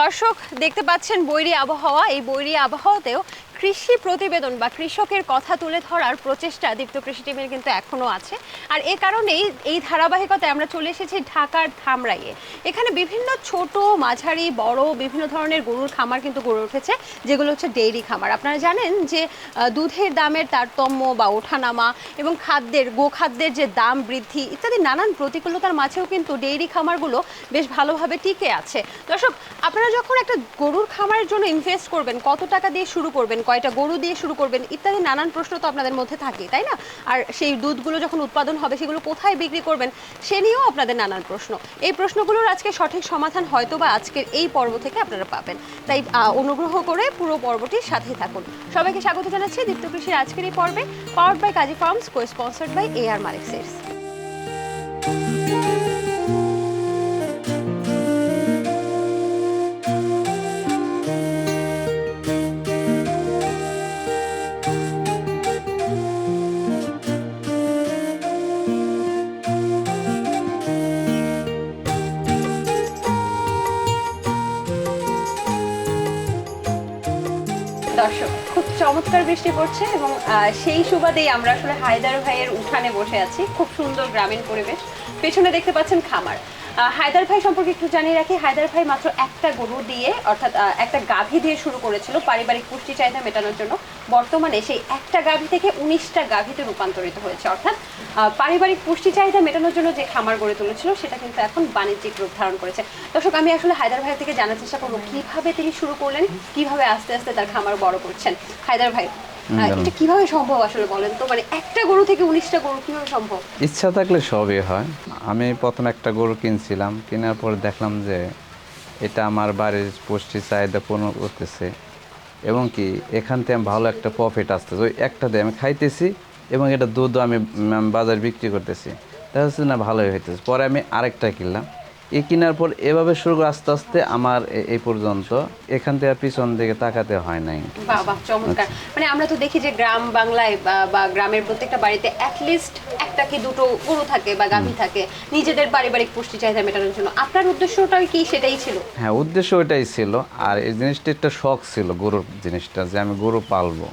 দর্শক দেখতে পাচ্ছেন বৈরী আবহাওয়া। এই বৈরী আবহাওয়াতেও কৃষি প্রতিবেদন বা কৃষকের কথা তুলে ধরার প্রচেষ্টা দীপ্ত কৃষি টিমের কিন্তু এখনও আছে। আর এ কারণেই এই ধারাবাহিকতায় আমরা চলে এসেছি ঢাকার ধামরাইয়ে এখানে বিভিন্ন ছোট, মাঝারি, বড় বিভিন্ন ধরনের গরুর খামার কিন্তু গড়ে উঠেছে, যেগুলো হচ্ছে ডেইরি খামার। আপনারা জানেন যে দুধের দামের তারতম্য বা ওঠানামা এবং খাদ্যের, গোখাদ্যের যে দাম বৃদ্ধি ইত্যাদি নানান প্রতিকূলতার মাঝেও কিন্তু ডেইরি খামারগুলো বেশ ভালোভাবে টিকে আছে। দর্শক, আপনারা যখন একটা গরুর খামারের জন্য ইনভেস্ট করবেন, কত টাকা দিয়ে শুরু করবেন কয়টা গরু দিয়ে শুরু করবেন ইত্যাদি নানান প্রশ্ন তো আপনাদের মধ্যে থাকে, তাই না? আর সেই দুধগুলো যখন উৎপাদন হবে সেগুলো কোথায় বিক্রি করবেন সে নিয়েও আপনাদের নানান প্রশ্ন। এই প্রশ্নগুলোর আজকে সঠিক সমাধান হয়তো বা আজকের এই পর্ব থেকে আপনারা পাবেন। তাই অনুগ্রহ করে পুরো পর্বটির সাথে থাকুন। সবাইকে স্বাগত জানাচ্ছি দীপ্ত কৃষির আজকের এই পর্বে powered by Kazi farms co sponsored by A R Malik বৃষ্টি পড়ছে এবং সেই সুবাদেই আমরা আসলে হায়দার ভাইয়ের উঠানে বসে আছি। খুব সুন্দর গ্রামীণ পরিবেশ। পেছনে দেখতে পাচ্ছেন খামার। হায়দার ভাই সম্পর্কে একটু জানিয়ে রাখি, হায়দার ভাই মাত্র একটা গরু দিয়ে, অর্থাৎ একটা গাভী দিয়ে শুরু করেছিল পারিবারিক পুষ্টি চাহিদা মেটানোর জন্য। বর্তমানে সেই একটা গাভী থেকে উনিশটা গাভীতে রূপান্তরিত হয়েছে। অর্থাৎ পারিবারিক পুষ্টি চাহিদা মেটানোর জন্য যে খামার গড়ে তুলেছিল, সেটা কিন্তু এখন বাণিজ্যিক রূপ ধারণ করেছে। দর্শক, আমি আসলে হায়দার ভাই থেকে জানার চেষ্টা করব, কীভাবে তিনি শুরু করলেন, কীভাবে আস্তে আস্তে তার খামার বড় করছেন। হায়দার ভাই। এটা কীভাবে সম্ভব আসলে বলেন তো? মানে একটা গরু থেকে উনিশটা গরু কীভাবে সম্ভব? ইচ্ছা থাকলে সবই হয়। আমি প্রথম একটা গরু কিনছিলাম কেনার পর দেখলাম যে এটা আমার বাড়ির পুষ্টি চাহিদা পূর্ণ করতেছে এবং কি এখান থেকে আমি ভালো একটা প্রফিট আসতেছে। ওই একটা দিয়ে আমি খাইতেছি এবং এটা দুধ আমি বাজারে বিক্রি করতেছি। দেখা যাচ্ছে না ভালোই হইতেছে। পরে আমি আরেকটা কিনলাম। এই কেনার পর এভাবে শুরু করে আস্তে আস্তে আমার এ- এই পর্যন্ত। এখান থেকে পিছন দিকে তাকাতে হয় নাই। বাহ চমৎকার। মানে আমরা তো দেখি যে গ্রাম বাংলায় বা- গ্রামের প্রত্যেকটা বাড়িতে অ্যাটলিস্ট একটা কি দুটো গরু থাকে বা গাভী থাকে। নিজেদের পারিবারিক পুষ্টি চাহিদা মেটানোর জন্য। আপনার উদ্দেশ্যটা কি সেটাই ছিল? হ্যাঁ উদ্দেশ্য ওইটাই ছিল। আর এই জিনিসটা একটা শখ ছিল গরুর জিনিসটা যে আমি গরু পালবো।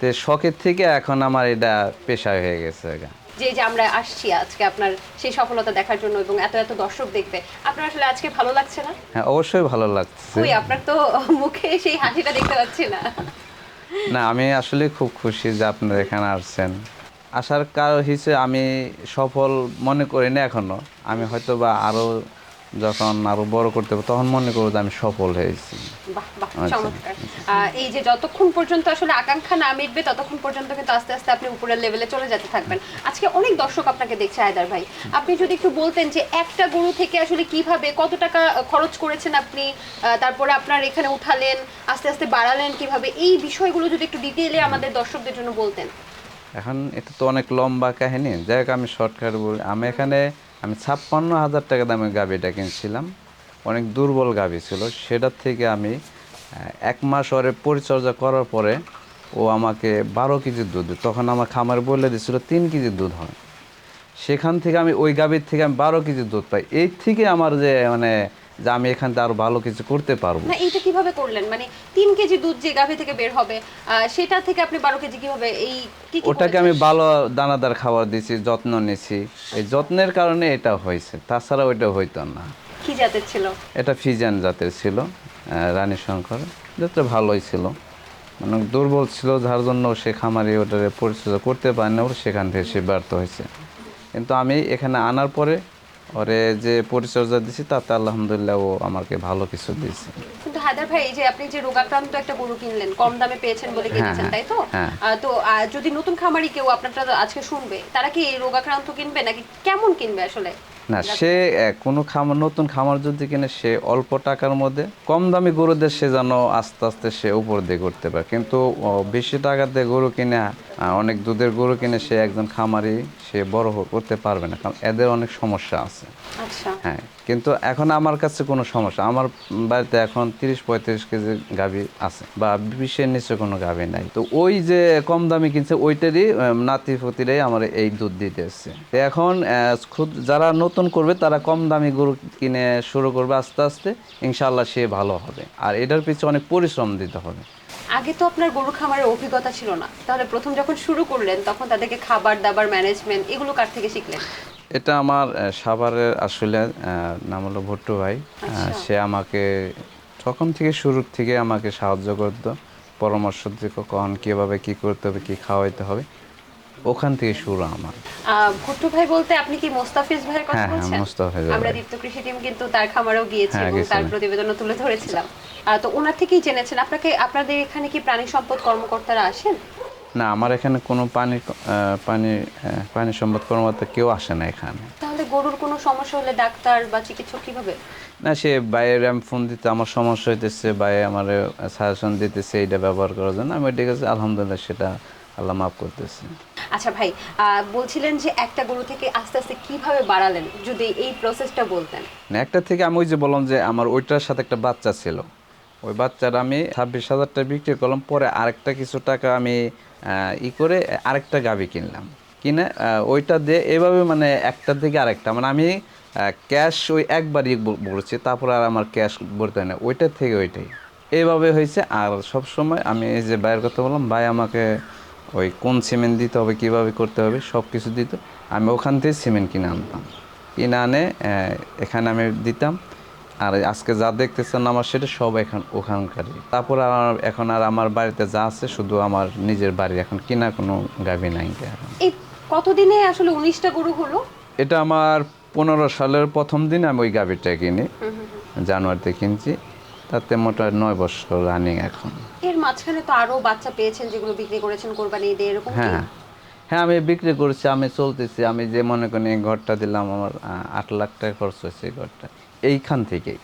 তো শখের থেকে এখন আমার এটা পেশা হয়ে গেছে। যে যে আমরা আসছি আজকে আপনার সেই সফলতা দেখার জন্য এবং এত এত দর্শক দেখবে আপনার আসলে আজকে ভালো লাগছে না? হ্যাঁ অবশ্যই ভালো লাগছে। ওই আপনার তো মুখে সেই হাসিটা দেখতে পাচ্ছি না। না আমি আসলে খুব খুশি যে আপনারা এখানে আসছেন। আসার কারণ হিসেবে আমি সফল মনে করি না এখনও। আমি হয়তো বা আরও যখন আরও বড় করতে পারব তখন মনে করব যে আমি সফল হয়েছি। আচ্ছা। এই যে যতক্ষণ পর্যন্ত আসলে আকাঙ্ক্ষা না মিটবে ততক্ষণ পর্যন্ত কিন্তু আস্তে আস্তে আপনি উপরের লেভেলে চলে যেতে থাকবেন। আজকে অনেক দর্শক আপনাকে দেখছে আয়দার ভাই। আপনি যদি একটু বলতেন যে একটা গরু থেকে আসলে কীভাবে কত টাকা খরচ করেছেন আপনি তারপরে আপনার এখানে উঠালেন আস্তে আস্তে বাড়ালেন কীভাবে? এই বিষয়গুলো যদি একটু ডিটেইলে আমাদের দর্শকদের জন্য বলতেন। এখন এটা তো অনেক লম্বা কাহিনী। যাই হোক আমি শর্টকাট বলি। আমি এখানে আমি ছাপ্পান্ন হাজার টাকা দামে গাভিটা কিনছিলাম। অনেক দুর্বল গাভি ছিল। সেটার থেকে আমি এক মাস ওরে পরিচর্যা করার পরে ও আমাকে বারো কেজির দুধ। তখন আমার খামার বলে দিয়েছিল তিন কেজির দুধ হয়। সেখান থেকে আমি ওই গাভীর থেকে আমি বারো কেজির দুধ পাই। এই থেকে আমার যে মানে যে আমি এখান থেকে আরও ভালো কিছু করতে পারব। না এইটা কীভাবে করলেন? মানে তিন কেজি দুধ যে গাভী থেকে বের হবে সেটা থেকে আপনি বারো কেজি কীভাবে এই কি ওটাকে আমি ভালো দানাদার খাবার দিয়েছি যত্ন নিয়েছি এই যত্নের কারণে এটা হয়েছে। তাছাড়া ওইটা হইতো না। কি জাতের ছিল? এটা ফিজান জাতের ছিল রানী শঙ্কর। যাতে ভালোই ছিল। মানে দুর্বল ছিল যার জন্য সে খামারি ওটারে পরিচর্যা করতে পারে না ওর সেখান থেকে সে ব্যর্থ হয়েছে। কিন্তু আমি এখানে আনার পরে ওরে যে পরিচর্যা দিছি তাতে আলহামদুলিল্লাহ ও আমাকে ভালো কিছু দিয়েছে। কিন্তু হায়দার ভাই এই যে আপনি যে রোগাক্রান্ত একটা গরু কিনলেন কম দামে পেয়েছেন বলে কিনেছেন হ্যাঁ, তাই তো? হ্যাঁ। তো যদি নতুন খামারি কেউ আপনারটা আজকে শুনবে তারা কি এই রোগাক্রান্ত কিনবে নাকি কেমন কিনবে আসলে? না, সে কোনো খামার, নতুন খামার যদি কিনে, সে অল্প টাকার মধ্যে কম দামি গরুদের সে যেন আস্তে আস্তে সে উপর দিয়ে করতে পারে। কিন্তু বেশি টাকা দিয়ে গরু কিনে অনেক দুধের গরু কিনে সে একজন খামারি, সে বড় করতে পারবে না। কারণ এদের অনেক সমস্যা আছে। হ্যাঁ কিন্তু এখন আমার কাছে কোনো সমস্যা। আমার বাড়িতে এখন তিরিশ পঁয়ত্রিশ কেজি গাভী আছে বা বিশের নিচে কোনো গাভী নাই। তো ওই যে কম দামি কিনছে ওইটারই নাতি ফুতিরাই আমার এই দুধ দিতে এসছে। এখন খুদ যারা নতুন নতুন করবে তারা কম দামি গরু কিনে শুরু করবে আস্তে আস্তে। ইনশাল্লাহ সে ভালো হবে। আর এটার পিছনে অনেক পরিশ্রম দিতে হবে। আগে তো আপনার গরু খামারের অভিজ্ঞতা ছিল না। তাহলে প্রথম যখন শুরু করলেন তখন তাদেরকে খাবার দাবার ম্যানেজমেন্ট এগুলো কার থেকে শিখলেন? এটা আমার সাভারের আসলে নাম হলো ভুট্টু ভাই আচ্ছা। সে আমাকে তখন থেকে শুরুর থেকে আমাকে সাহায্য করতো পরামর্শ দিত কখন কীভাবে কি করতে হবে কি খাওয়াইতে হবে ওখান থেকে শুরু আমার ভুট্টু ভাই বলতে আপনি কি মোস্তাফিজ ভাইয়ের কথা হ্যাঁ, হ্যাঁ, মোস্তাফিজ ভাই। আমরা দীপ্ত কৃষি টিম কিন্তু তার খামারেও গিয়েছি হ্যাঁ, এবং তার। প্রতিবেদনও তুলে ধরেছিলাম তো ওনার থেকেই জেনেছেন আপনাকে আপনাদের এখানে কি প্রাণী সম্পদ কর্মকর্তারা আসেন না আমার এখানে কোনো পানি আহ, পানি পানি সম্পদ কর্মকর্তা কেউ আসে না এখানে। তাহলে গরুর কোনো সমস্যা হলে ডাক্তার বা চিকিৎসক কীভাবে? না সে বাইরে আমি ফোন দিতে আমার সমস্যা হইতেছে বাইরে আমার সাজেশন দিতেছে এইটা ব্যবহার করার জন্য। আমি ঠিক আছে আলহামদুলিল্লাহ সেটা আল্লাহ মাফ করতেছে। আচ্ছা ভাই বলছিলেন যে একটা গরু থেকে আস্তে আস্তে কীভাবে বাড়ালেন যদি এই প্রসেসটা বলতেন। না, একটা থেকে আমি ওই যে বললাম যে আমার ওইটার সাথে একটা বাচ্চা ছিল। ওই বাচ্চাটা আমি ছাব্বিশ হাজারটা বিক্রি করলাম পরে আরেকটা কিছু টাকা আমি ই করে আরেকটা গাবি কিনলাম। কিনে ওইটা দিয়ে এভাবে মানে একটা থেকে আরেকটা। মানে আমি ক্যাশ ওই একবারই বলেছি, তারপর আর আমার ক্যাশ বলতে হয় না। ওইটার থেকে ওইটাই। এইভাবে হয়েছে, আর সব সময় আমি এই যে ভাইয়ের কথা বললাম, ভাই আমাকে ওই কোন সিমেন্ট দিতে হবে, কীভাবে করতে হবে সব কিছু দিত। আমি ওখান থেকে সিমেন্ট কিনে আনতাম। কিনে আনে এখানে আমি দিতাম। আর আজকে যা দেখতেছেন আমার সেটা সব এখন ওখানকারই। তারপর আর এখন আর আমার বাড়িতে যা আছে শুধু আমার নিজের বাড়ি। এখন কিনা কোনো গাভী নাই এই কতদিনে আসলে উনিশটা গরু হলো? এটা আমার পনেরো সালের প্রথম দিন আমি ওই গাভীটা কিনি। জানুয়ারিতে কিনছি। তাতে মোটা নয় বছর রানিং এখন। এর মাঝখানে তো আরও বাচ্চা পেয়েছেন যেগুলো বিক্রি করেছেন কোরবানি ঈদে এরকম হ্যাঁ। হ্যাঁ আমি বিক্রি করছি আমি চলতেছি। আমি যে মনে করি ঘরটা দিলাম আমার আট লাখ টাকা খরচ হয়েছে ঘরটা। এইখান থেকেই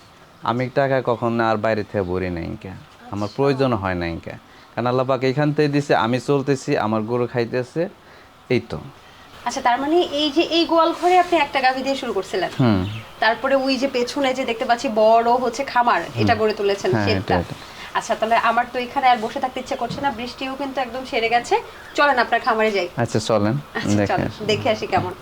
আমি টাকা কখনো আর বাইরে থেকে ভরি নাই ইনকা আমার প্রয়োজন হয় না ইনকা কারণ আল্লাহ পাক এইখান থেকে দিছে আমি চলতেছি আমার গরু খাইতেছে এই তো। আচ্ছা তার মানে এই যে এই গোয়াল ঘরে আপনি একটা গাভী দিয়ে শুরু করছিলেন। তারপরে ওই যে পেছনে যে দেখতে পাচ্ছি বড় হচ্ছে খামার এটা গড়ে তুলেছেন হ্যাঁ। আচ্ছা তাহলে আমার তো এখানে আর বসে থাকতে ইচ্ছে করছে না বৃষ্টিও কিন্তু একদম সেরে গেছে। চলেন আপনার খামারে যাই। আচ্ছা চলেন আচ্ছা। দেখে আসি কেমন।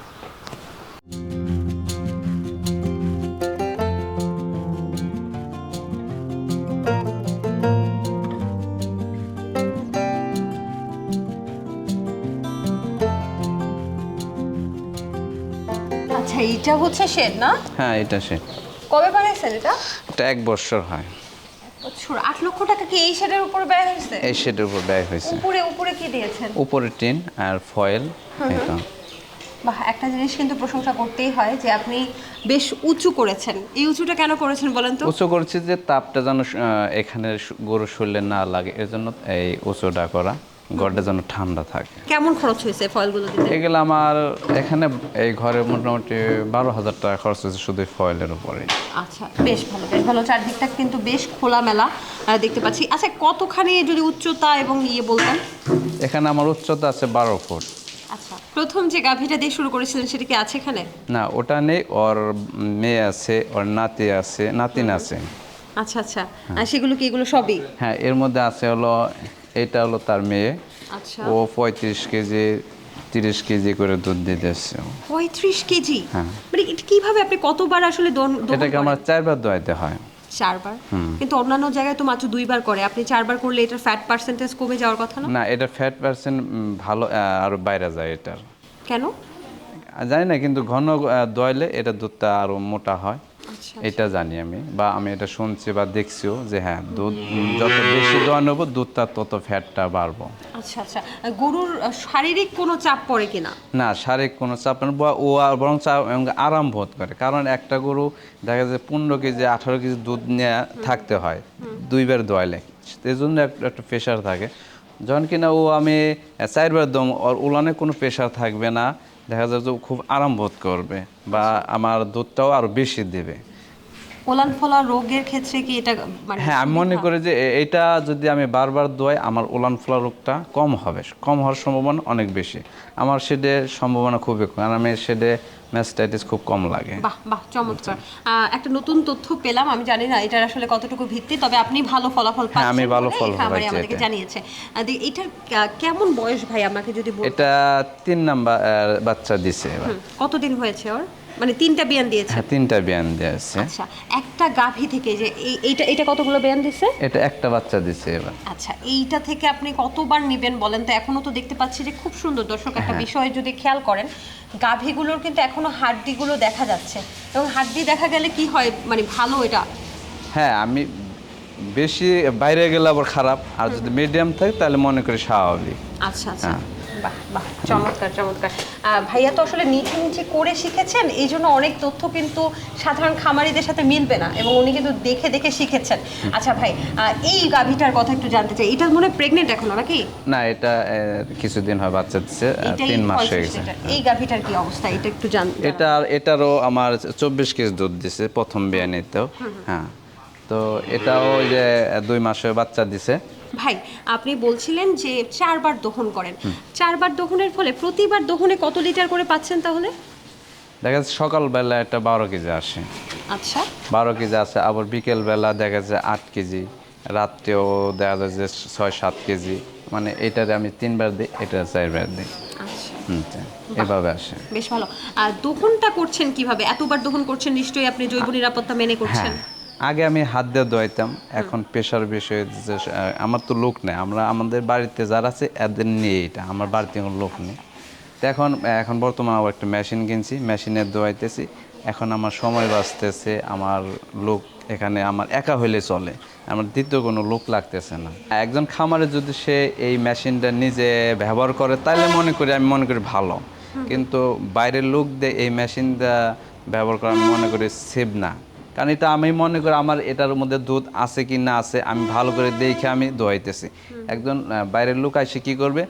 এইটা হচ্ছে শেড না? হ্যাঁ এটা শেড। কবে বানাইছেন এটা? এটা এক বছর হয়। বছর। আট লক্ষ টাকা কি এই শেডের উপর ব্যয় হয়েছে? এই শেডের উপর ব্যয় হয়েছে। উপরে উপরে কি দিয়েছেন? উপরে টিন আর ফয়েল এটা বাহ একটা জিনিস কিন্তু প্রশংসা করতেই হয় যে আপনি বেশ উঁচু করেছেন। এই উঁচুটা কেন করেছেন বলেন তো? উঁচু করছি যে তাপটা যেন এখানে গরুর শরীরে না লাগে এর জন্য এই উঁচুটা করা। ঘরটা যেন ঠান্ডা থাকে। কেমন খরচ হয়েছে ফয়েলগুলো দিতে? এগুলো আমার এখানে এই ঘরে মোটামুটি বারো হাজার টাকা খরচ হয়েছে শুধু ফয়েলের উপরে আচ্ছা বেশ ভালো বেশ ভালো। চারদিকটা কিন্তু বেশ খোলামেলা দেখতে পাচ্ছি। আচ্ছা কতখানি যদি উচ্চতা এবং ইয়ে বলতেন? এখানে আমার উচ্চতা আছে বারো ফুট। আচ্ছা প্রথম যে গাভীটা দিয়ে শুরু করেছিলেন সেটা কি আছে এখানে? না ওটা নেই। ওর মেয়ে আছে ওর নাতি আছে নাতিন আছে আচ্ছা আচ্ছা। আর সেগুলো কি এগুলো সবই? হ্যাঁ এর মধ্যে আছে হলো এটা হলো তার মেয়ে। ও পঁয়ত্রিশ কেজি তিরিশ কেজি করে দুধ দিতেছে। ও। পঁয়ত্রিশ কেজি? হ্যাঁ। মানে এটা কীভাবে আপনি কতবার আসলে এটাকে আমার চারবার দোয়াইতে হয়। চারবার? কিন্তু অন্যান্য জায়গায় তো মাত্র দুইবার করে। আপনি চারবার করলে এটার ফ্যাট পার্সেন্টেজ কমে যাওয়ার কথা না? না এটা ফ্যাট পার্সেন্ট ভালো আর বাইরে যায় এটার। কেন? জানি না কিন্তু ঘন আহ, দোয়াইলে এটা দুধটা আরও মোটা হয়। আচ্ছা এটা জানি আমি বা আমি এটা শুনছি বা দেখছিও যে হ্যাঁ দুধ যত বেশি দোয়া নেব দুধটা তত ফ্যাটটা বাড়বো। আচ্ছা আচ্ছা। গরুর শারীরিক কোনো চাপ পড়ে কিনা? না শারীরিক কোনো চাপ বা ও আর বরং চাপ আরাম বোধ করে। কারণ একটা গরু দেখা যায় পনেরো কেজি আঠারো কেজি দুধ নিয়ে থাকতে হয় দুইবার দোয়াইলে এই জন্য একটা একটা প্রেশার থাকে। যখন কিনা ও আমি চারবার দম ওর উলানে কোনো প্রেশার থাকবে না দেখা যায় যে ও খুব আরাম বোধ করবে বা আমার দুধটাও আরও বেশি দেবে। ওলান ফলা রোগের ক্ষেত্রে কি এটা মানে হ্যাঁ আমি মনে করি যে এটা যদি আমি বারবার দোয়াই আমার উলান ফোলা রোগটা কম হবে। কম হওয়ার সম্ভাবনা অনেক বেশি। আমার সেডে সম্ভাবনা খুবই কম কারণ আমি সেডে ম্যাস্টাইটিস খুব কম লাগে। বাহ বাহ চমৎকার। একটা নতুন তথ্য পেলাম আমি জানি না এটার আসলে কতটুকু ভিত্তি তবে আপনি ভালো ফলাফল হ্যাঁ, আমি ভালো ফলাফল পাচ্ছি আমাদেরকে জানিয়েছে। এটার কেমন বয়স ভাই আমাকে যদি এটা তিন নাম্বার বাচ্চা দিছে কতদিন হয়েছে ওর? মানে তিনটা বিয়ান দিয়েছে। হ্যাঁ তিনটা বিয়ান দিয়েছে আচ্ছা একটা গাভী থেকে যে এই এইটা এটা কতগুলো বিয়ান দিছে? এটা একটা বাচ্চা দিছে এবার। আচ্ছা এইটা থেকে আপনি কতবার নেবেন বলেন তো? এখনও তো দেখতে পাচ্ছি যে খুব সুন্দর। দর্শক একটা বিষয় যদি খেয়াল করেন গাভীগুলোর কিন্তু এখনও হাড্ডিগুলো দেখা যাচ্ছে। এবং হাড্ডি দেখা গেলে কি হয়? মানে ভালো এটা। হ্যাঁ আমি বেশি বাইরে গেলে আবার খারাপ। আর যদি মিডিয়াম থাকে তাহলে মনে করি স্বাভাবিক। আচ্ছা আচ্ছা। হ্যাঁ। বাহ বাহ চমৎকার চমৎকার। ভাইয়া তো আসলে নিচে নিচে করে শিখেছেন এই জন্য অনেক তথ্য কিন্তু সাধারণ খামারিদের সাথে মিলবে না এবং উনি কিন্তু দেখে দেখে শিখেছেন। আচ্ছা ভাই এই গাভীটার কথা একটু জানতে চাই এটা মনে প্রেগনেন্ট এখনও নাকি? না এটা কিছুদিন হয় বাচ্চা দিচ্ছে তিন মাস হয়ে গেছে। এই গাভীটার কি অবস্থা এটা একটু জান এটা এটারও আমার চব্বিশ কেজি দুধ দিছে প্রথম বিয়ানিতেও। হ্যাঁ তো এটাও যে দুই মাসে বাচ্চা দিছে। ভাই আপনি বলছিলেন যে চারবার দহন করেন। চারবার দহনের ফলে প্রতিবার দহনে কত লিটার করে পাচ্ছেন তাহলে? দেখা যাচ্ছে সকালবেলা একটা বারো কেজি আসে। আচ্ছা। বারো কেজি আছে আবার বিকেলবেলা দেখা যায় আট কেজি রাত্রেও দেখা যায় যে ছয় সাত কেজি। মানে এটারে আমি তিনবার দিই এটা চারবার দিই। আচ্ছা। এভাবে আসে। বেশ ভালো। আর দহনটা করছেন কীভাবে? এতবার দহন করছেন নিশ্চয়ই আপনি জৈব নিরাপত্তা মেনে করছেন। হ্যাঁ। আগে আমি হাত দিয়ে দোয়াইতাম এখন পেশার বিষয়ে আমার তো লোক নেই আমরা আমাদের বাড়িতে যারা আছে এদের নিয়ে এটা আমার বাড়িতে কোনো লোক নেই। তো এখন এখন বর্তমানে আবার একটা মেশিন কিনছি মেশিনে দোয়াইতেছি এখন আমার সময় বাঁচতেছে আমার লোক এখানে আমার একা হইলে চলে আমার দ্বিতীয় কোনো লোক লাগতেছে না। একজন খামারে যদি সে এই মেশিনটা নিজে ব্যবহার করে তাহলে মনে করি আমি মনে করি ভালো। কিন্তু বাইরের লোক দিয়ে এই মেশিনটা ব্যবহার করা আমি মনে করি সেভ না। কারণ এটা আমি মনে করি আমার এটার মধ্যে দুধ আছে কি না আছে আমি ভালো করে দেখে আমি দোয়াইতেছি। একজন বাইরের লোক আসে কি করবে?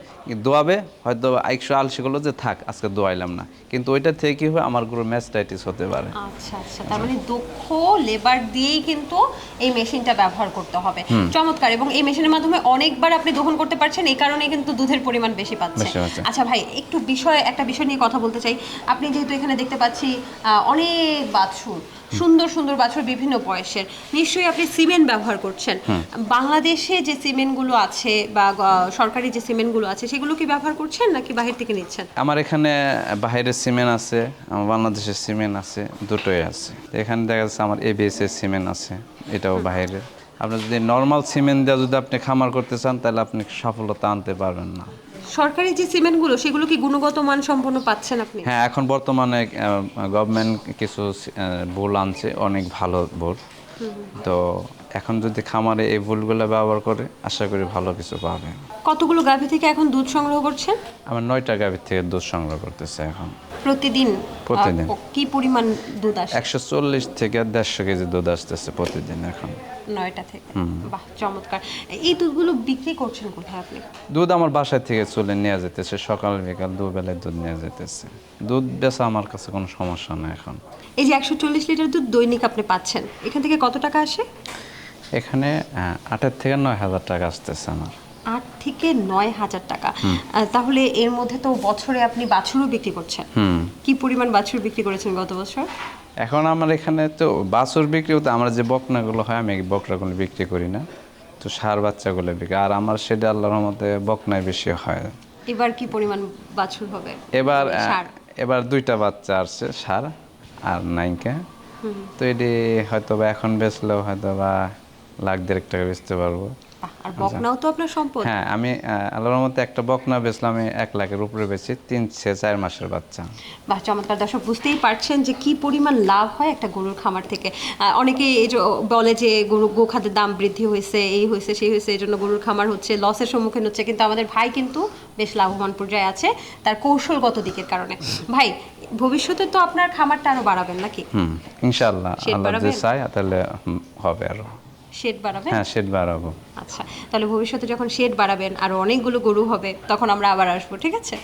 দোয়াবে হয়তো একশো আলসি করল যে থাক আজকে দোয়াইলাম না। কিন্তু ওইটা থেকে কি হয় আমার গরু ম্যাস্টাইটিস হতে পারে। আচ্ছা আচ্ছা। তার মানে দক্ষ লেবার দিয়েই কিন্তু এই মেশিনটা ব্যবহার করতে হবে। চমৎকার। এবং এই মেশিনের মাধ্যমে অনেকবার আপনি দহন করতে পারছেন এই কারণে কিন্তু দুধের পরিমাণ বেশি পাচ্ছে। আচ্ছা ভাই একটু বিষয় একটা বিষয় নিয়ে কথা বলতে চাই। আপনি যেহেতু এখানে দেখতে পাচ্ছি অনেক বাছুর সুন্দর সুন্দর বাছুর বিভিন্ন বয়সের। নিশ্চয়ই আপনি সিমেন্ট ব্যবহার করছেন। বাংলাদেশে যে সিমেন্টগুলো আছে বা সরকারি যে সিমেন্টগুলো আছে সেগুলো কি ব্যবহার করছেন নাকি বাহির থেকে নিচ্ছেন? আমার এখানে বাইরের সিমেন্ট আছে আমার বাংলাদেশের সিমেন্ট আছে দুটোই আছে। এখানে দেখা যাচ্ছে আমার এবিএস এর সিমেন্ট আছে এটাও বাইরের আপনি যদি নর্মাল সিমেন্ট দিয়ে যদি আপনি খামার করতে চান তাহলে আপনি সফলতা আনতে পারবেন না। সরকারি যে সিমেন্টগুলো সেগুলো কি গুণগত মান সম্পন্ন পাচ্ছেন আপনি? হ্যাঁ এখন বর্তমানে গভর্নমেন্ট কিছু ভুল আনছে অনেক ভালো ভুল তো এখন যদি খামারে এই ভুলগুলো ব্যবহার করে আশা করি ভালো কিছু পাবে। কতগুলো গাভী থেকে এখন দুধ সংগ্রহ করছেন? আমার নয়টা গাভীর থেকে দুধ সংগ্রহ করতেছে এখন। প্রতিদিন প্রতিদিন। কি পরিমাণ দুধ আসে? একশো চল্লিশ থেকে দেড়শো কেজি দুধ আসতেছে প্রতিদিন এখন। নয়টা থেকে? বাহ চমৎকার। এই দুধগুলো বিক্রি করছেন কোথায় আপনি? দুধ আমার বাসায় থেকে চলে নিয়ে যেতেছে সকাল বিকাল দুবেলায় দুধ নিয়ে যেতেছে দুধ বেচা আমার কাছে কোনো সমস্যা না এখন। এই যে একশো চল্লিশ লিটার দুধ দৈনিক আপনি পাচ্ছেন এখান থেকে কত টাকা আসে? এখানে আটের থেকে নয় হাজার টাকা আসতেছে আমার। আট থেকে নয় হাজার টাকা। তাহলে এর মধ্যে তো বছরে আপনি বাছুরও বিক্রি করছেন। কি পরিমাণ বাছুর বিক্রি করেছেন গত বছর? এখন আমার এখানে তো বাছুর বিক্রি হতো আমরা যে বকনাগুলো হয় আমি বকনাগুলো বিক্রি করি না। তো সার বাচ্চাগুলো বিক্রি আর আমার সেটা আল্লাহর মতে বকনায় বেশি হয়। এবার কি পরিমাণ বাছুর হবে? এবার এবার দুইটা বাচ্চা আসছে সার আর নাইকা তো এটি হয়তো বা এখন বেচলেও হয়তো বা লাখ দেড়েক টাকা বেচতে পারব। আর বকনাও তো আপনার সম্পদ। হ্যাঁ আমি আল্লাহর মতে একটা বকনা বেচলাম এক লাখের উপরে বেচি তিন সে চার মাসের বাচ্চা। বাহ চমৎকার। দর্শক বুঝতেই পারছেন যে কি পরিমাণ লাভ হয় একটা গরুর খামার থেকে। অনেকে এই যে বলে যে গরু গোখাদ্যের দাম বৃদ্ধি হয়েছে এই হয়েছে সেই হয়েছে এই জন্য গরুর খামার হচ্ছে লসের সম্মুখীন হচ্ছে কিন্তু আমাদের ভাই কিন্তু বেশ লাভবান পর্যায়ে আছে তার কৌশলগত দিকের কারণে। ভাই ভবিষ্যতে তো আপনার খামারটা আরও বাড়াবেন নাকি? হুম ইনশাল্লাহ আল্লাহ চাই তাহলে হবে আরও। শেড বাড়াবেন? হ্যাঁ শেড বাড়াবো। আচ্ছা তাহলে ভবিষ্যতে যখন শেড বাড়াবেন আর অনেকগুলো গরু হবে তখন আমরা আবার আসব ঠিক আছে?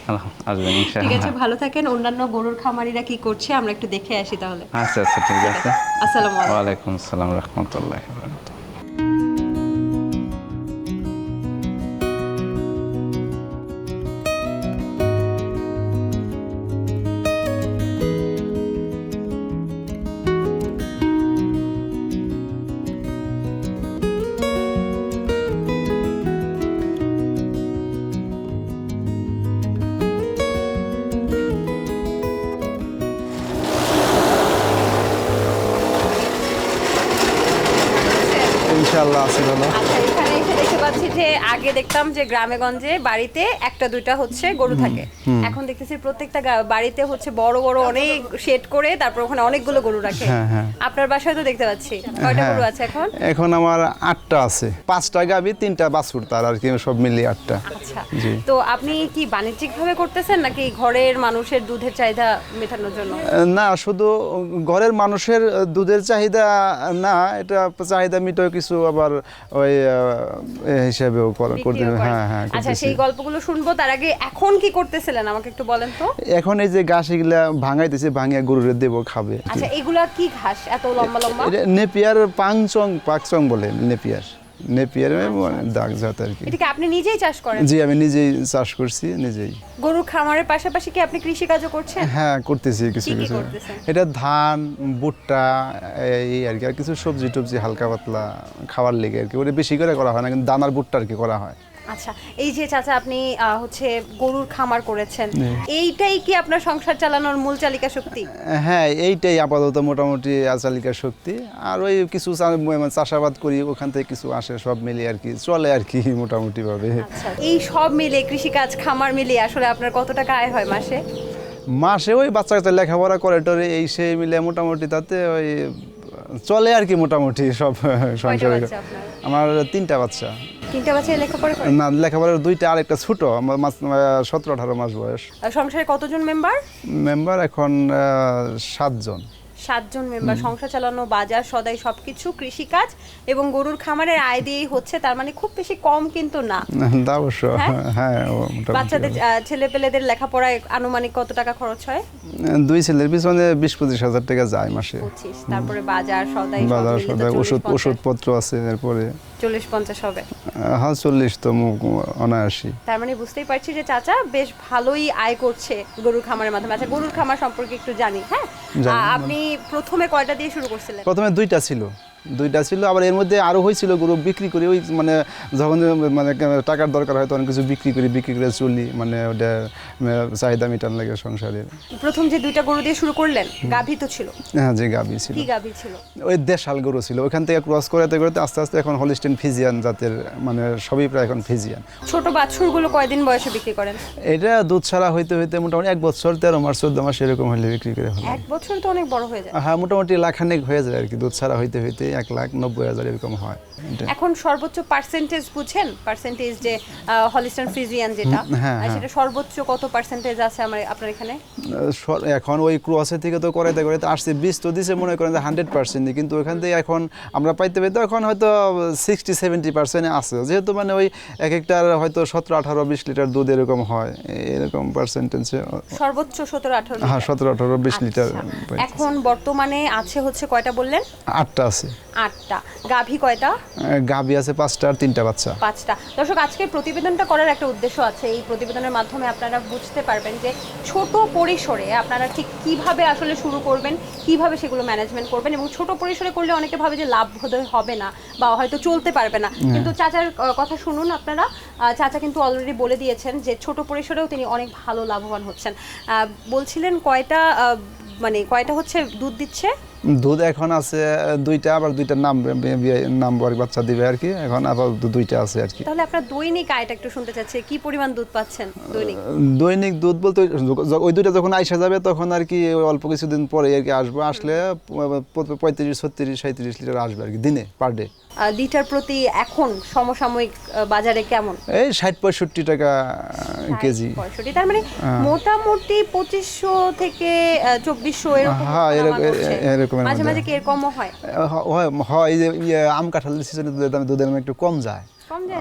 আসবেন ঠিক আছে ভালো থাকেন। অন্যান্য গরুর খামারিরা কি করছে আমরা একটু দেখে আসি তাহলে। আচ্ছা আচ্ছা ঠিক আছে। আসসালামু আলাইকুম। ওয়া আলাইকুম আসসালাম রাহমাতুল্লাহি ওয়া আছে এখানে এসে দেখতে পাচ্ছি যে আগে দেখতাম যে গ্রামে গঞ্জে বাড়িতে একটা দুইটা হচ্ছে গরু থাকে। এখন দেখতেছি প্রত্যেকটা গা- বাড়িতে হচ্ছে বড় বড় অনেক শেড করে তারপর ওখানে অনেকগুলো গরু রাখে। হ্যাঁ, হ্যাঁ। আপনার বাসায় তো দেখতে পাচ্ছি। কয়টা হ্যাঁ। গরু আছে এখন? এখন আমার আটটা আছে। পাঁচটা গাবি তিনটা বাছুর তার আর কি সব মিলিয়ে আটটা। আচ্ছা। জি। তো আপনি কি বাণিজ্যিক ভাবে করতেছেন নাকি ঘরের মানুষের দুধের চাহিদা মেটানোর জন্য? না শুধু ঘরের মানুষের দুধের চাহিদা না এটা চাহিদা মিটাও কিছু আবার ওই আহ, হিসাবেও করা- করতে হ্যাঁ হ্যাঁ আচ্ছা সেই গল্পগুলো শুনব তার আগে এখন কি করতেছিলেন আমাকে একটু বলেন তো? এখন এই যে ঘাস এগুলা ভাঙাইতেছি ভাঙিয়া গরুরে দেব খাবে। আচ্ছা এগুলা কি ঘাস এত লম্বা লম্বা? নেপিয়ার পাংচং পাকচং বলে নেপিয়ার। নেপিয়ার দাগ জাত আর কি। এটা আপনি নিজেই চাষ করেন? জি আমি নিজেই চাষ করছি নিজেই। গরুর খামারের পাশাপাশি কি আপনি কৃষি কাজও করছেন? হ্যাঁ করতেছি কিছু কিছু। এটা ধান ভুট্টা এই আর কি আর কিছু সবজি টবজি হালকা পাতলা খাওয়ার লেগে আর কি। ওটা বেশি করে করা হয় না কিন্তু দানার ভুট্টা আর কি করা হয়। আচ্ছা এই যে চাচা আপনি হচ্ছে গরুর খামার করেছেন এইটাই কি আপনার সংসার চালানোর মূল চালিকা শক্তি? হ্যাঁ এইটাই আপাতত মোটামুটি আচালিকার শক্তি। আর ওই কিছু মানে চাষাবাদ করি ওখান থেকে কিছু আসে সব মিলে আর কি চলে আর কি মোটামুটি ভাবে আচ্ছা এই সব মিলে কৃষিকাজ খামার মিলিয়ে আসলে আপনার কত টাকা আয় হয় মাসে? মাসে ওই বাচ্চা কাচ্চা লেখাপড়া করে টরে এই সেই মিলে মোটামুটি তাতে ওই চলে আর কি মোটামুটি সব সংসারে। আমার তিনটা বাচ্চা। তিনটা বাচ্চা লেখাপড়া করে না লেখাপড়ার দুইটা আর একটা ছোট আমার মাস সতেরো আঠারো মাস বয়স। সংসারে কতজন মেম্বার? মেম্বার এখন সাতজন। সাতজন মেম্বার সংসার চালানো বাজার সদাই সবকিছু কৃষিকাজ এবং গরুর খামারের আয় দিয়েই হচ্ছে তার মানে খুব বেশি কম কিন্তু না। অবশ্য হ্যাঁ? হ্যাঁ মোটামুটি বাচ্চাদের ছেলে পেলেদের লেখাপড়ায় আনুমানিক কত টাকা খরচ হয়? দুই ছেলের পিছনে বিশ পঁচিশ হাজার টাকা যায় মাসে। তারপরে বাজার সদাই বাজার 40, ওষুধ ওষুধপত্র আছে এরপরে। চল্লিশ পঞ্চাশ হবে। হ্যাঁ চল্লিশ তো অনায়াসী। তার মানে বুঝতেই পারছি যে চাচা বেশ ভালোই আয় করছে গরুর খামারের মাধ্যমে। আচ্ছা গরুর খামার সম্পর্কে একটু জানি হ্যাঁ? আপনি প্রথমে কয়টা দিয়ে শুরু করছিলেন? প্রথমে দুইটা ছিল। দুইটা ছিল আবার এর মধ্যে আরও হয়েছিল গরু বিক্রি করে ওই মানে যখন মানে টাকার দরকার হয় তখন কিছু বিক্রি করি বিক্রি করে চলি মানে ওটা চাহিদা মিটান লাগে সংসারের প্রথম যে দুইটা গরু দিয়ে শুরু করলেন গাভী তো ছিল? হ্যাঁ যে গাবি ছিল। কি গাভী ছিল? ওই দেশাল গরু ছিল ওখান থেকে ক্রস করাতে করতে আস্তে আস্তে এখন হলিস্টেন ফিজিয়ান জাতের মানে সবই প্রায় এখন ফিজিয়ান ছোট বাছুরগুলো কয়দিন বয়সে বিক্রি করেন? এটা দুধ ছাড়া হইতে হইতে মোটামুটি এক বছর তেরো মাস চোদ্দ মাস এরকম হলে বিক্রি করে এক বছর তো অনেক বড় হয়ে যায়। হ্যাঁ মোটামুটি লাখানেক হয়ে যায় আর কি দুধ ছাড়া হইতে হইতে। এক লাখ নব্বই হাজার এরকম হয়। এখন সর্বোচ্চ পার্সেন্টেজ বুঝছেন? পার্সেন্টেজ যে হলিস্টান ফ্রিজিয়ান যেটা হ্যাঁ, হ্যাঁ। সেটা সর্বোচ্চ কত পার্সেন্টেজ আছে আমার আপনার এখানে? এখন ওই ক্রসে থেকে তো করাইতে করাইতে আসছে বিশ তো দিছে মনে করেন হান্ড্রেড পার্সেন্ট কিন্তু ওখান থেকে এখন আমরা পাইতে পাইতে এখন হয়তো সিক্সটি সেভেন্টি পার্সেন্ট আছে। যেহেতু মানে ওই এক একটার হয়তো সতেরো আঠারো বিশ লিটার দুধ এরকম হয় এরকম পার্সেন্টেজে সর্বোচ্চ সতেরো আঠারো হ্যাঁ সতেরো আঠারো বিশ লিটার আচ্ছা। এখন বর্তমানে আছে হচ্ছে কয়টা বললেন? আটটা আছে। আটটা। গাভী কয়টা? গাবি আছে পাঁচটা আর তিনটা বাচ্চা। পাঁচটা। দর্শক আজকে প্রতিবেদনটা করার একটা উদ্দেশ্য আছে। এই প্রতিবেদনের মাধ্যমে আপনারা বুঝতে পারবেন যে ছোট পরিসরে আপনারা ঠিক কীভাবে আসলে শুরু করবেন কীভাবে সেগুলো ম্যানেজমেন্ট করবেন এবং ছোট পরিসরে করলে অনেকে ভাবে যে লাভ হবে না বা হয়তো চলতে পারবে না। কিন্তু চাচার কথা শুনুন আপনারা। চাচা কিন্তু অলরেডি বলে দিয়েছেন যে ছোট পরিসরেও তিনি অনেক ভালো লাভবান হচ্ছেন। বলছিলেন কয়টা মানে কয়টা হচ্ছে দুধ দিচ্ছে? দুধ এখন আছে দুইটা আবার দুইটা নাম নাম বাচ্চা দিবে আর কি। এখন আবার দুইটা আছে আর কি। তাহলে আপনার দৈনিক আয়টা একটু শুনতে চাচ্ছি কি পরিমাণ দুধ পাচ্ছেন দৈনিক? দৈনিক দুধ বলতে ওই- দুইটা যখন আইসা যাবে তখন আর কি অল্প কিছুদিন পরে আর কি আসব। আসলে পঁয়ত্রিশ ছত্রিশ সাঁত্রিশ লিটার আসবে আর কি দিনে পার ডে। লিটার প্রতি এখন সমসাময়িক বাজারে কেমন? এই ষাট পঁয়ষট্টি টাকা কেজি। পঁয়ষট্টি তার মানে মোটামুটি পঁচিশশো থেকে চব্বিশশো এরকম হ্যাঁ, এরকম- এরকমের মাঝে মাঝে কি এরকমও হয়? হয় যে ইয়ে আম কাঁঠালের সিজনে দুধের দাম দুধের দাম একটু কম যায়?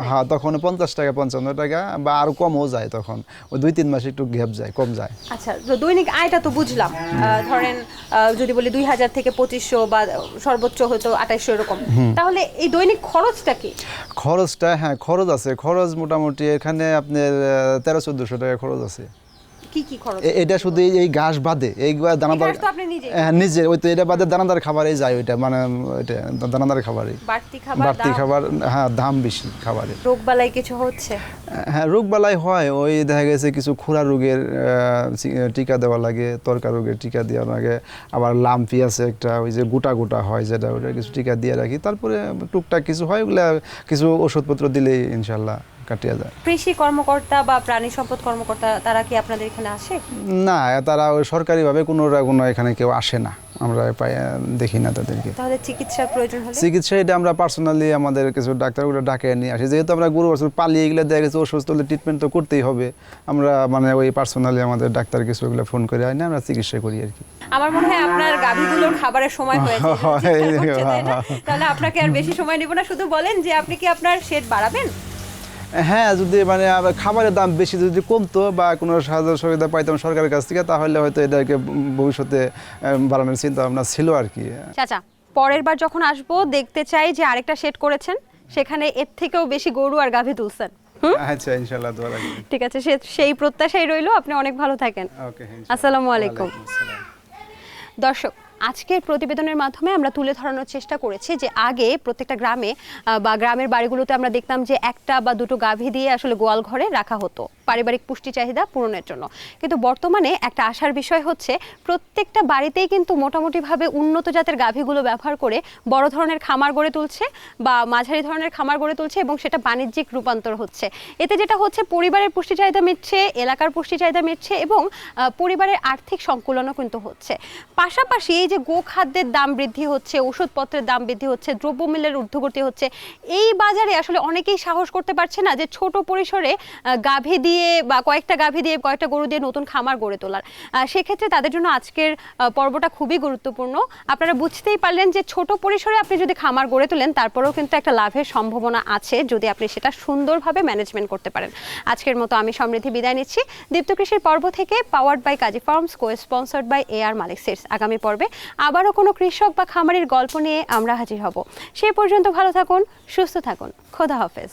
হ্যাঁ তখন পঞ্চাশ টাকা পঞ্চান্ন টাকা বা আরও কমও যায় তখন। ওই দুই তিন মাস একটু গ্যাপ যায় কম যায়। আচ্ছা তো দৈনিক আয়টা তো বুঝলাম। ধরেন যদি বলি দুই হাজার থেকে পঁচিশশো বা সর্বোচ্চ হয়তো আঠাইশশো এরকম। তাহলে এই দৈনিক খরচটা কি? খরচটা হ্যাঁ খরচ আছে। খরচ মোটামুটি এখানে আপনার তেরো চোদ্দোশো টাকা খরচ আছে। কি কি খরচ এটা শুধু এই- ঘাস বাদে এই দানাদার হ্যাঁ নিজে ওই তো এটা বাদে দানাদার খাবারে যায় ওইটা মানে ওইটা দানাদার খাবারে বাড়তি খাবার বাড়তি খাবার হ্যাঁ দাম বেশি খাবারের রোগবালাই কিছু হচ্ছে? হ্যাঁ রোগ বালাই হয় ওই দেখা গেছে কিছু খুরা রোগের টিকা দেওয়া লাগে তরকা রোগের টিকা দেওয়া লাগে আবার লাম্পি আছে একটা ওই যে গোটা গোটা হয় যেটা ওটা কিছু টিকা দিয়ে রাখি তারপরে টুকটাক কিছু হয় ওগুলা কিছু ওষুধপত্র দিলেই ইনশাল্লাহ। কাটিয়ে যায়। কৃষি কর্মকর্তা বা প্রাণী সম্পদ কর্মকর্তা তারা কি আপনাদের এখানে আসে? না তারা ওই সরকারিভাবে কোনো কোনো এখানে কেউ আসে না। আমরা দেখি না তাদেরকে। তাহলে চিকিৎসার প্রয়োজন হলে? চিকিৎসা এটা আমরা পার্সোনালি আমাদের কিছু ডাক্তারগুলো ডাকে নিয়ে আসি। যেহেতু আমরা গরু বছর পালিয়ে এগুলো দেখা গেছে অসুস্থ হলে ট্রিটমেন্ট তো করতেই হবে। আমরা মানে ওই পার্সোনালি আমাদের ডাক্তার কিছু ওগুলো ফোন করে আনি আমরা চিকিৎসা করি আর কি। আমার মনে হয় আপনার গাভীগুলোর খাবারের সময় হয়েছে হয়? তাহলে আপনাকে আর বেশি সময় নেব না। শুধু বলেন যে আপনি কি আপনার শেড বাড়াবেন? হ্যাঁ যদি মানে খাবারের দাম বেশি যদি কমতো বা কোনো সাহায্য সুবিধা পাইতাম সরকারের কাছ থেকে তাহলে হয়তো এটাকে ভবিষ্যতে বাড়ানোর চিন্তা ভাবনা ছিল আর কি। চাচা পরের বার যখন আসব দেখতে চাই যে আরেকটা শেড করেছেন সেখানে এর থেকেও বেশি গরু আর গাভী তুলছেন। আচ্ছা ইনশাল্লাহ দোয়া রাখবেন। ঠিক আছে সেই প্রত্যাশাই রইল আপনি অনেক ভালো থাকেন। ওকে আসসালামু আলাইকুম। দর্শক আজকের প্রতিবেদনের মাধ্যমে আমরা তুলে ধরানোর চেষ্টা করেছি যে আগে প্রত্যেকটা গ্রামে বা গ্রামের বাড়িগুলোতে আমরা দেখতাম যে একটা বা দুটো গাভী দিয়ে আসলে গোয়াল ঘরে রাখা হতো। পারিবারিক পুষ্টি চাহিদা পূরণের জন্য। কিন্তু বর্তমানে একটা আশার বিষয় হচ্ছে, প্রত্যেকটা বাড়িতেই কিন্তু মোটামুটিভাবে উন্নত জাতের গাভীগুলো ব্যবহার করে বড় ধরনের খামার গড়ে তুলছে বা মাঝারি ধরনের খামার গড়ে তুলছে এবং সেটা বাণিজ্যিক রূপান্তর হচ্ছে। এতে যেটা হচ্ছে, পরিবারের পুষ্টি চাহিদা মিটছে, এলাকার পুষ্টি চাহিদা মিটছে এবং পরিবারের আর্থিক সংকুলনও কিন্তু হচ্ছে। পাশাপাশি এই যে গোখাদ্যের দাম বৃদ্ধি হচ্ছে, ওষুধপত্রের দাম বৃদ্ধি হচ্ছে, দ্রব্যমূল্যের ঊর্ধ্বগতি হচ্ছে, এই বাজারে আসলে অনেকেই সাহস করতে পারছে না যে ছোট পরিসরে গাভী দিয়ে বা কয়েকটা গাভী দিয়ে, কয়েকটা গরু দিয়ে নতুন খামার গড়ে তোলার। সেক্ষেত্রে তাদের জন্য আজকের পর্বটা খুবই গুরুত্বপূর্ণ। আপনারা বুঝতেই পারলেন যে ছোট পরিসরে আপনি যদি খামার গড়ে তোলেন, তারপরেও কিন্তু একটা লাভের সম্ভাবনা আছে যদি আপনি সেটা সুন্দরভাবে ম্যানেজমেন্ট করতে পারেন। আজকের মতো আমি সমৃদ্ধি বিদায় নিচ্ছি। দীপ্ত কৃষির পর্ব থেকে powered by Kazi farms co sponsored by A R Malik seeds আগামী পর্বে আবারও কোনো কৃষক বা খামারের গল্প নিয়ে আমরা হাজির হব। সেই পর্যন্ত ভালো থাকুন, সুস্থ থাকুন। খোদা হাফেজ।